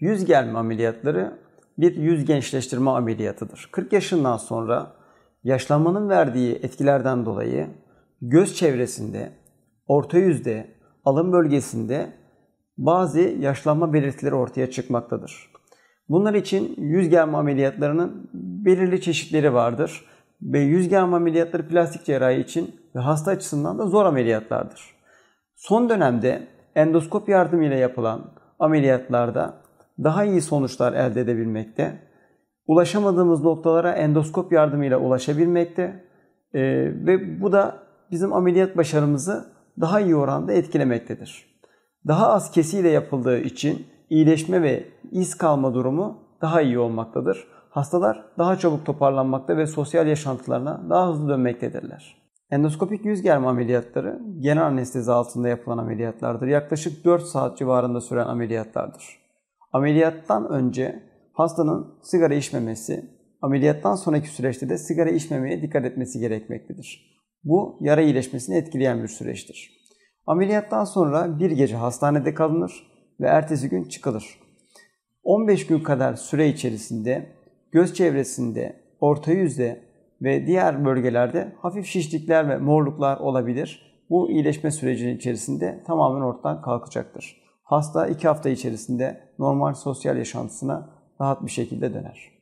Yüz germe ameliyatları bir yüz gençleştirme ameliyatıdır. 40 yaşından sonra yaşlanmanın verdiği etkilerden dolayı göz çevresinde, orta yüzde, alın bölgesinde bazı yaşlanma belirtileri ortaya çıkmaktadır. Bunlar için yüz germe ameliyatlarının belirli çeşitleri vardır ve yüz germe ameliyatları plastik cerrahi için ve hasta açısından da zor ameliyatlardır. Son dönemde endoskop yardımıyla yapılan ameliyatlarda daha iyi sonuçlar elde edebilmekte, ulaşamadığımız noktalara endoskop yardımıyla ulaşabilmekte ee, ve bu da bizim ameliyat başarımızı daha iyi oranda etkilemektedir. Daha az kesiyle yapıldığı için iyileşme ve iz kalma durumu daha iyi olmaktadır. Hastalar daha çabuk toparlanmakta ve sosyal yaşantılarına daha hızlı dönmektedirler. Endoskopik yüz germe ameliyatları genel anestezi altında yapılan ameliyatlardır. Yaklaşık 4 saat civarında süren ameliyatlardır. Ameliyattan önce hastanın sigara içmemesi, ameliyattan sonraki süreçte de sigara içmemeye dikkat etmesi gerekmektedir. Bu yara iyileşmesini etkileyen bir süreçtir. Ameliyattan sonra bir gece hastanede kalınır ve ertesi gün çıkılır. 15 gün kadar süre içerisinde göz çevresinde, orta yüzde ve diğer bölgelerde hafif şişlikler ve morluklar olabilir. Bu iyileşme sürecinin içerisinde tamamen ortadan kalkacaktır. Hasta 2 hafta içerisinde normal sosyal yaşantısına rahat bir şekilde döner.